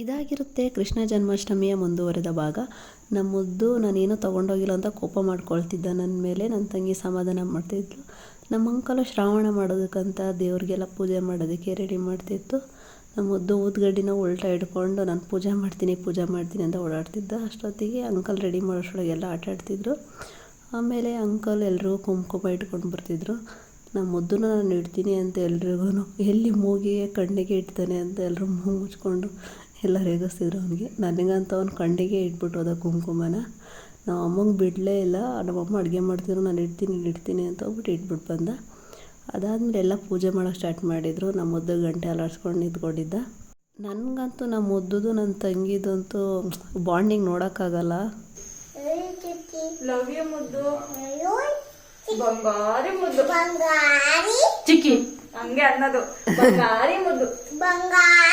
ಇದಾಗಿರುತ್ತೆ ಕೃಷ್ಣ ಜನ್ಮಾಷ್ಟಮಿಯ ಮುಂದುವರೆದ ಭಾಗ. ನಮ್ಮ ಮುದ್ದು ನಾನೇನೋ ತೊಗೊಂಡೋಗಿಲ್ಲ ಅಂತ ಕೋಪ ಮಾಡ್ಕೊಳ್ತಿದ್ದ. ನನ್ನ ಮೇಲೆ ನನ್ನ ತಂಗಿ ಸಮಾಧಾನ ಮಾಡ್ತಿದ್ಲು. ನಮ್ಮ ಅಂಕಲು ಶ್ರಾವಣ ಮಾಡೋದಕ್ಕಂತ ದೇವ್ರಿಗೆಲ್ಲ ಪೂಜೆ ಮಾಡೋದಕ್ಕೆ ರೆಡಿ ಮಾಡ್ತಿತ್ತು. ನಮ್ಮ ಮುದ್ದು ಊದ್ಗಡ್ಡಿನ ಉಲ್ಟಾ ಇಟ್ಕೊಂಡು ನಾನು ಪೂಜೆ ಮಾಡ್ತೀನಿ ಪೂಜೆ ಮಾಡ್ತೀನಿ ಅಂತ ಓಡಾಡ್ತಿದ್ದ. ಅಷ್ಟೊತ್ತಿಗೆ ಅಂಕಲ್ ರೆಡಿ ಮಾಡೋಷ್ಟೊಳಗೆಲ್ಲ ಆಟ ಆಡ್ತಿದ್ರು. ಆಮೇಲೆ ಅಂಕಲ್ ಎಲ್ಲರೂ ಕುಂಕುಮ ಇಟ್ಕೊಂಡು ಬರ್ತಿದ್ರು. ನಮ್ಮ ಮುದ್ದನ್ನ ನಾನು ಇಡ್ತೀನಿ ಅಂತ ಎಲ್ರಿಗೂ ಎಲ್ಲಿ ಮೂಗಿಗೆ ಕಣ್ಣಿಗೆ ಇಡ್ತಾನೆ ಅಂತ ಎಲ್ಲರೂ ಮುಚ್ಕೊಂಡು ಎಲ್ಲ ರೇಗಿಸ್ತಿದ್ರು ಅವನಿಗೆ. ನನಗಂತ ಅವ್ನು ಕಣ್ಣಿಗೆ ಇಟ್ಬಿಟ್ಟು ಹೋದ ಕುಂಕುಮನ. ನಾವು ಅಮ್ಮಂಗೆ ಬಿಡಲೇ ಇಲ್ಲ. ನಮ್ಮಮ್ಮ ಅಡುಗೆ ಮಾಡ್ತಿದ್ರು ನಾನು ಇಡ್ತೀನಿ ಇಡ್ತೀನಿ ಅಂತ ಹೋಗ್ಬಿಟ್ಟು ಇಟ್ಬಿಟ್ಟು ಬಂದ. ಅದಾದಮೇಲೆ ಎಲ್ಲ ಪೂಜೆ ಮಾಡೋಕ್ಕೆ ಸ್ಟಾರ್ಟ್ ಮಾಡಿದರು. ನಮ್ಮ ಮುದ್ದು ಗಂಟೆ ಅಲಾಡ್ಸ್ಕೊಂಡು ನಿಂತ್ಕೊಂಡಿದ್ದ. ನನಗಂತೂ ನಮ್ಮ ಮುದ್ದುದು ನನ್ನ ತಂಗಿದಂತೂ ಬಾಂಡಿಂಗ್ ನೋಡೋಕ್ಕಾಗಲ್ಲ. ಲವ್ ಯು ಮುದ್ದು. ಬಂಗಾರಿ ಮುದ್ದು. ಬಂಗಾರಿ. ಚಿಕ್ಕಿ. ಹಂಗೆ ಅನ್ನೋದು. ಬಂಗಾರಿ ಮುದ್ದು. ಬಂಗಾರಿ.